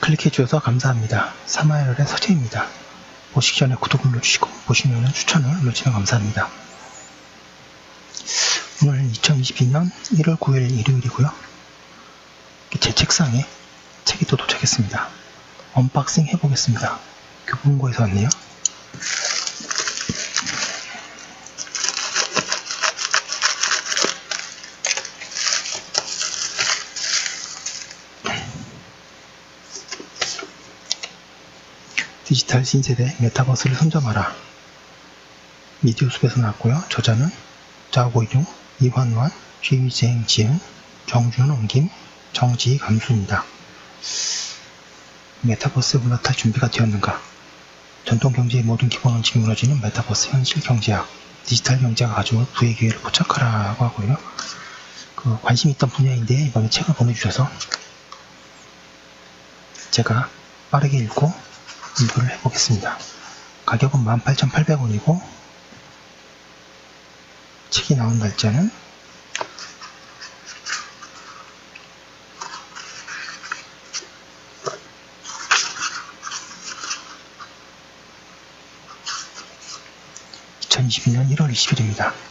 클릭해주셔서 감사합니다. 사마열의 서재입니다. 보시기 전에 구독 눌러주시고 보시면 추천을 눌러주시면 감사합니다. 오늘 2022년 1월 9일 일요일이고요. 제 책상에 책이 또 도착했습니다. 언박싱 해보겠습니다. 교보문고에서 왔네요. 디지털 신세대 메타버스를 선점하라. 미디어 숲에서 나왔고요. 저자는 자고이중, 이환완, 최위재행 지응, 정준 옮김, 정지희 감수입니다. 메타버스에 올라탈 준비가 되었는가? 전통 경제의 모든 기본은 지금 무너지는 메타버스 현실 경제학, 디지털 경제가 가져올 부의 기회를 포착하라고 하고요. 그 관심 있던 분야인데 이번에 책을 보내주셔서 제가 빠르게 읽고 리뷰를 해보겠습니다. 가격은 18,800원이고 책이 나온 날짜는 (2022년 1월 20일입니다)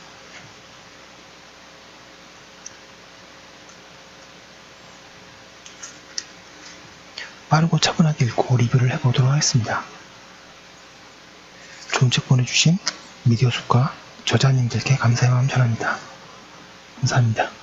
빠르고 차분하게 읽고 리뷰를 해보도록 하겠습니다. 좋은 책 보내주신 미디어 숙과 저자님들께 감사의 마음 전합니다. 감사합니다.